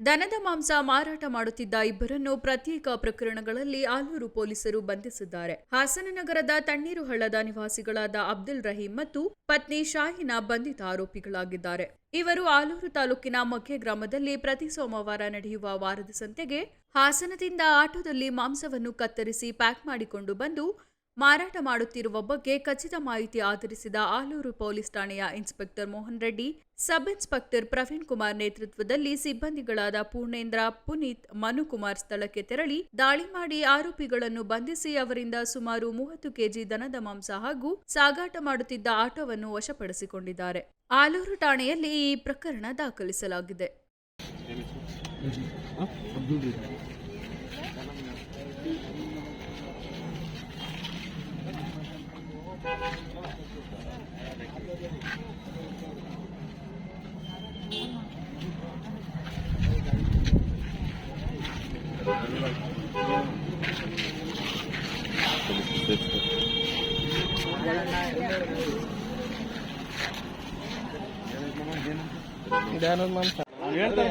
ದನದ ಮಾಂಸ ಮಾರಾಟ ಮಾಡುತ್ತಿದ್ದ ಇಬ್ಬರನ್ನು ಪ್ರತ್ಯೇಕ ಪ್ರಕರಣಗಳಲ್ಲಿ ಆಲೂರು ಪೊಲೀಸರು ಬಂಧಿಸಿದ್ದಾರೆ. ಹಾಸನ ನಗರದ ತಣ್ಣೀರು ಹಳ್ಳದ ನಿವಾಸಿಗಳಾದ ಅಬ್ದುಲ್ ರಹೀಂ ಮತ್ತು ಪತ್ನಿ ಶಾಹಿನ ಬಂಧಿತ ಆರೋಪಿಗಳಾಗಿದ್ದಾರೆ. ಇವರು ಆಲೂರು ತಾಲೂಕಿನ ಮಗ್ಗೆ ಗ್ರಾಮದಲ್ಲಿ ಪ್ರತಿ ಸೋಮವಾರ ನಡೆಯುವ ವಾರದ ಸಂತೆಗೆ ಹಾಸನದಿಂದ ಆಟೋದಲ್ಲಿ ಮಾಂಸವನ್ನು ಕತ್ತರಿಸಿ ಪ್ಯಾಕ್ ಮಾಡಿಕೊಂಡು ಬಂದು ಮಾರಾಟ ಮಾಡುತ್ತಿರುವ ಬಗ್ಗೆ ಖಚಿತ ಮಾಹಿತಿ ಆಧರಿಸಿದ ಆಲೂರು ಪೊಲೀಸ್ ಠಾಣೆಯ inspector Mohan Reddy, sub inspector Praveen Kumar ನೇತೃತ್ವದಲ್ಲಿ ಸಿಬ್ಬಂದಿಗಳಾದ ಪೂರ್ಣೇಂದ್ರ, ಪುನೀತ್ ಮನುಕುಮಾರ್ ಸ್ಥಳಕ್ಕೆ ತೆರಳಿ ದಾಳಿ ಮಾಡಿ ಆರೋಪಿಗಳನ್ನು ಬಂಧಿಸಿ ಅವರಿಂದ ಸುಮಾರು ಮೂವತ್ತು ಕೆಜಿ ದನದ ಮಾಂಸ ಹಾಗೂ ಸಾಗಾಟ ಮಾಡುತ್ತಿದ್ದ ಆಟೋವನ್ನು ವಶಪಡಿಸಿಕೊಂಡಿದ್ದಾರೆ. ಆಲೂರು ಠಾಣೆಯಲ್ಲಿ ಈ ಪ್ರಕರಣ ದಾಖಲಿಸಲಾಗಿದೆ.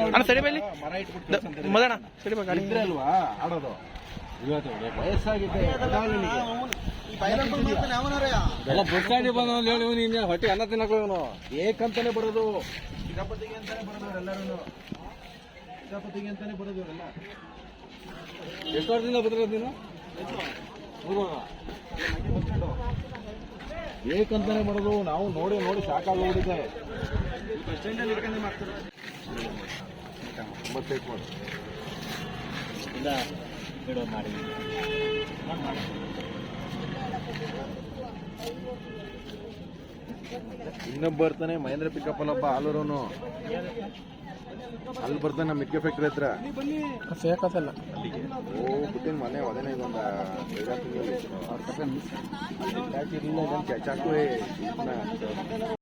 ಅಣ್ಣ ಸರಿ ಮದಣ್ಣ ಸರಿ ಇದ್ರೆ ಅಲ್ವಾ ಆಡೋದು. ಇವತ್ತು ವಯಸ್ಸಾಗಿದೆ ಎಲ್ಲ ಬಸ್ ಬಂದವನು ಹೇಳಿ ಇವನು ಹಿಂಗೆ ಹೊಟ್ಟೆ ಅನ್ನ ತಿನ್ನಕ ಇವನು. ಏಕಂತಾನೆ ಬರೋದು. ಸಿಕ್ಕಾಪಟ್ಟಿಗೆ ಅಂತಾನೆ ಬರೋದು ಎಲ್ಲರೂ ಸಿಕ್ಕಾಪಟ್ಟಿಗೆ ಅಂತಾನೆ ಬರೋದು ಇವರೆಲ್ಲ. ಎಷ್ಟು ವರ್ಷದಿಂದ ಬದಿರೋದು ನೀನು. ಏಕಂತಾನೆ ನಾವು ನೋಡಿ ನೋಡಿ ಸಾಕಾಗೋಗ್ಬಿಟ್ಟಿದೆ ಬಸ್ ಸ್ಟ್ಯಾಂಡಲ್ಲಿ ಇಟ್ಕೊಂಡೆ ಮಾಡ್ತಾರೆ ಒಂಬತ್ತೈದು ಮಾಡು. ಇನ್ನೊಬ್ಬ ಬರ್ತಾನೆ ಮಹೇಂದ್ರ ಪಿಕಪ್ ಅಲ್ಲಪ್ಪ ಆಲೂರವನು ಅಲ್ಲಿ ಬರ್ತಾನೆ ಮಿಕ್ಕ ಫ್ಯಾಕ್ಟ್ರಿ ಹತ್ರ. ಸೇಕಲ್ಲ ಓ ಬಿಟ್ಟಿನ ಮನೆ ಒದನೆ ಇದೊಂದು ಐದಾರು ತಿಂಗಳು ಚಾಕು